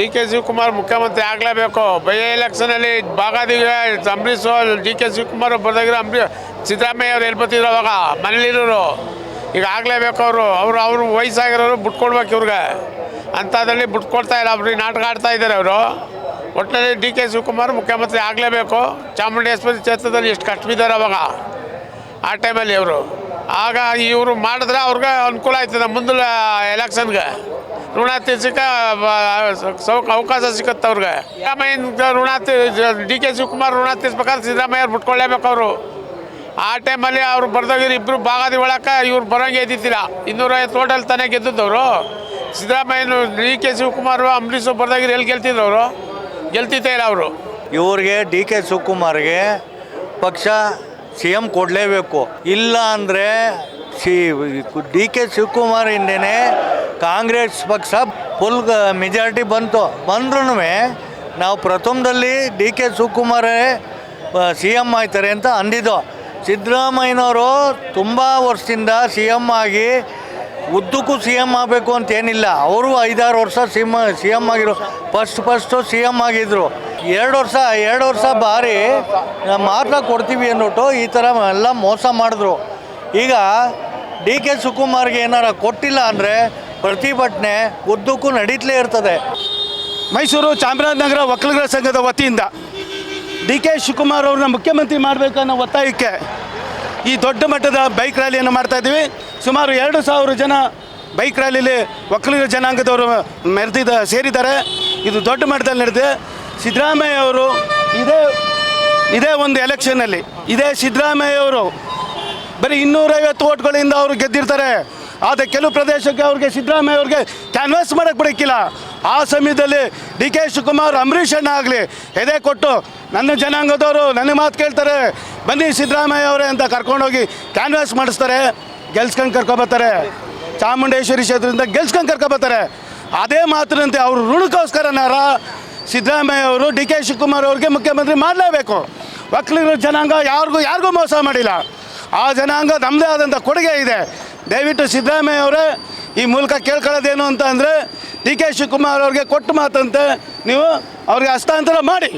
D K Shivakumar ಮುಖ್ಯಮಂತ್ರಿ ಆಗಲೇಬೇಕು. By ಎಲೆಕ್ಷನಲ್ಲಿ ಭಾಗದಿಗೆ ಅಂಬರೀಷ್ ಡಿ ಕೆ ಶಿವಕುಮಾರ್ ಬರ್ದಾಗಿರೋ ಅಂಬರಿ ಸಿದ್ದರಾಮಯ್ಯ ಅವ್ರು ಹೇಳ್ಬತ್ತಿದ್ರು ಅವಾಗ? ಮನೇಲಿರೋರು. ಈಗ ಆಗಲೇಬೇಕು ಅವರು. ಅವರು ಅವರು ವಯಸ್ಸಾಗಿರೋರು ಬಿಟ್ಕೊಡ್ಬೇಕು ಇವ್ರಿಗೆ. ಅಂಥದ್ರಲ್ಲಿ ಬಿಟ್ಕೊಡ್ತಾ ಇಲ್ಲ ಅವ್ರಿಗೆ ನಾಟಕ ಆಡ್ತಾ ಇದ್ದಾರೆ ಅವರು. ಒಟ್ಟಿನಲ್ಲಿ ಡಿ ಕೆ ಶಿವಕುಮಾರ್ ಮುಖ್ಯಮಂತ್ರಿ ಆಗಲೇಬೇಕು. ಚಾಮುಂಡೇಶ್ವರಿ ಕ್ಷೇತ್ರದಲ್ಲಿ ಎಷ್ಟು ಕಷ್ಟ ಬಿದ್ದಾರೆ ಅವಾಗ? ಆ ಟೈಮಲ್ಲಿ ಅವರು. ಆಗ ಇವರು ಮಾಡಿದ್ರೆ ಅವ್ರಿಗೆ ಅನುಕೂಲ ಆಯ್ತದೆ ಮುಂದಿನ ಎಲೆಕ್ಷನ್ಗೆ. ಋಣ ತೀರ್ಸಕ್ಕೆ ಸೌಕ ಅವಕಾಶ ಸಿಗುತ್ತೆ ಅವ್ರಿಗೆ. ಸಿದ್ದರಾಮಯ್ಯ ಋಣ ಡಿ ಕೆ ಶಿವಕುಮಾರ್ ಋಣ ತೀರ್ಸ್ಬೇಕಾದ್ರೆ ಸಿದ್ದರಾಮಯ್ಯ ಅವ್ರು ಬಿಟ್ಕೊಳ್ಳೇಬೇಕು ಅವರು. ಆ ಟೈಮಲ್ಲಿ ಅವ್ರು ಬರ್ದೋಗಿರು ಇಬ್ಬರು ಭಾಗದಿ ಒಳಕ್ಕೆ ಇವ್ರು ಬರೋಂಗೆ ಇದ್ದಿದ್ದಿಲ್ಲ. ಇನ್ನೂರೈವತ್ತು ಓಟಲ್ಲಿ ತಾನೇ ಗೆದ್ದಿದ್ದವರು. ಸಿದ್ದರಾಮಯ್ಯನು, ಡಿ ಕೆ ಶಿವಕುಮಾರ್, ಅಂಬರೀಷ್ ಬರ್ದಾಗಿರು ಎಲ್ಲಿ ಗೆಲ್ತಿದ್ರು ಅವರು ಗೆಲ್ತಿದ್ದೇ ಇಲ್ಲ ಅವರು. ಇವ್ರಿಗೆ ಡಿ ಕೆ ಶಿವಕುಮಾರ್ಗೆ ಪಕ್ಷ ಸಿ ಎಂ ಕೊಡಲೇಬೇಕು. ಇಲ್ಲ ಅಂದರೆ ಸಿ, ಡಿ ಕೆ ಶಿವಕುಮಾರ್ ಹಿಂದೆನೇ ಕಾಂಗ್ರೆಸ್ ಪಕ್ಷ ಫುಲ್ ಮೆಜಾರಿಟಿ ಬಂತು. ಬಂದ್ರೂ ನಾವು ಪ್ರಥಮದಲ್ಲಿ ಡಿ ಕೆ ಶಿವಕುಮಾರೇ ಸಿ ಎಂ ಆಯ್ತಾರೆ ಅಂತ ಅಂದಿದ್ದು. ಸಿದ್ದರಾಮಯ್ಯನವರು ತುಂಬ ವರ್ಷದಿಂದ ಸಿ ಎಂ ಆಗಿ ಉದ್ದಕ್ಕೂ ಸಿ ಎಂ ಆಗಬೇಕು ಅಂತ ಏನಿಲ್ಲ. ಅವರು ಐದಾರು ವರ್ಷ ಸಿಮ್ ಸಿ ಎಂ ಆಗಿರೋ, ಫಸ್ಟ್, ಫಸ್ಟು ಸಿ ಎಂ ಆಗಿದ್ರು. ಎರಡು ವರ್ಷ ಎರಡು ವರ್ಷ ಬಾರಿ ಮಾತ್ರ ಕೊಡ್ತೀವಿ ಅಂದ್ಬಿಟ್ಟು ಈ ಥರ ಎಲ್ಲ ಮೋಸ ಮಾಡಿದ್ರು. ಈಗ ಡಿ ಕೆ ಶಿವಕುಮಾರ್ಗೆ ಏನಾರ ಕೊಟ್ಟಿಲ್ಲ ಅಂದರೆ ಪ್ರತಿಭಟನೆ ಉದ್ದಕ್ಕೂ ನಡೀತಲೇ ಇರ್ತದೆ. ಮೈಸೂರು ಚಾಮರಾಜನಗರ ಒಕ್ಕಲಿಗರ ಸಂಘದ ವತಿಯಿಂದ ಡಿ ಕೆ ಶಿವಕುಮಾರ್ ಅವ್ರನ್ನ ಮುಖ್ಯಮಂತ್ರಿ ಮಾಡಬೇಕು ಅನ್ನೋ ಒತ್ತಾಯಕ್ಕೆ ಈ ದೊಡ್ಡ ಮಟ್ಟದ ಬೈಕ್ ರ್ಯಾಲಿಯನ್ನು ಮಾಡ್ತಾ ಇದ್ದೀವಿ. ಸುಮಾರು ಎರಡು ಸಾವಿರ ಜನ ಬೈಕ್ ರ್ಯಾಲಿಲಿ ಒಕ್ಕಲಿಗರ ಜನಾಂಗದವರು ಮೆರೆದಿದ್ದ ಸೇರಿದ್ದಾರೆ. ಇದು ದೊಡ್ಡ ಮಟ್ಟದಲ್ಲಿ ನಡೆದಿದೆ. ಸಿದ್ದರಾಮಯ್ಯ ಅವರು ಇದೇ ಇದೇ ಒಂದು ಎಲೆಕ್ಷನಲ್ಲಿ ಇದೇ ಸಿದ್ದರಾಮಯ್ಯ ಅವರು ಬರೀ ಇನ್ನೂರೈವತ್ತು ಓಟ್ಗಳಿಂದ ಅವರು ಗೆದ್ದಿರ್ತಾರೆ. ಆದರೆ ಕೆಲವು ಪ್ರದೇಶಕ್ಕೆ ಅವ್ರಿಗೆ ಸಿದ್ದರಾಮಯ್ಯ ಅವ್ರಿಗೆ ಕ್ಯಾನ್ವಾಸ್ ಮಾಡೋಕ್ಕೆ ಬಿಡಕ್ಕಿಲ್ಲ. ಆ ಸಮಯದಲ್ಲಿ ಡಿ ಕೆ ಶಿವಕುಮಾರ್, ಅಂಬರೀಷ್ ಅಣ್ಣ ಆಗಲಿ, ಎದೆ ಕೊಟ್ಟು ನನ್ನ ಜನಾಂಗದವರು ನನ್ನ ಮಾತು ಕೇಳ್ತಾರೆ, ಬನ್ನಿ ಸಿದ್ದರಾಮಯ್ಯ ಅವರೇ ಅಂತ ಕರ್ಕೊಂಡೋಗಿ ಕ್ಯಾನ್ವಾಸ್ ಮಾಡಿಸ್ತಾರೆ, ಗೆಲ್ಸ್ಕೊಂಡು ಕರ್ಕೊಬರ್ತಾರೆ ಚಾಮುಂಡೇಶ್ವರಿ ಕ್ಷೇತ್ರದಿಂದ ಗೆಲ್ಸ್ಕೊಂಡು ಕರ್ಕೊಬರ್ತಾರೆ ಅದೇ ಮಾತಿನಂತೆ ಅವರು ಋಣಕ್ಕೋಸ್ಕರನಾರ ಸಿದ್ದರಾಮಯ್ಯ ಅವರು, ಡಿ ಕೆ ಶಿವಕುಮಾರ್ ಅವ್ರಿಗೆ ಮುಖ್ಯಮಂತ್ರಿ ಮಾಡಲೇಬೇಕು. ಒಕ್ಕಲಿಗರ ಜನಾಂಗ ಯಾರಿಗೂ ಯಾರಿಗೂ ಮೋಸ ಮಾಡಿಲ್ಲ. ಆ ಜನಾಂಗ ನಮ್ಮದೇ ಆದಂಥ ಕೊಡುಗೆ ಇದೆ. ದಯವಿಟ್ಟು ಸಿದ್ದರಾಮಯ್ಯ ಅವರೇ, ಈ ಮೂಲಕ ಕೇಳ್ಕೊಳ್ಳೋದೇನು ಅಂತ ಅಂದರೆ ಡಿ ಕೆ ಶಿವಕುಮಾರ್ ಅವ್ರಿಗೆ ಕೊಟ್ಟು ಮಾತಂತೆ, ನೀವು ಅವ್ರಿಗೆ ಹಸ್ತಾಂತರ ಮಾಡಿ.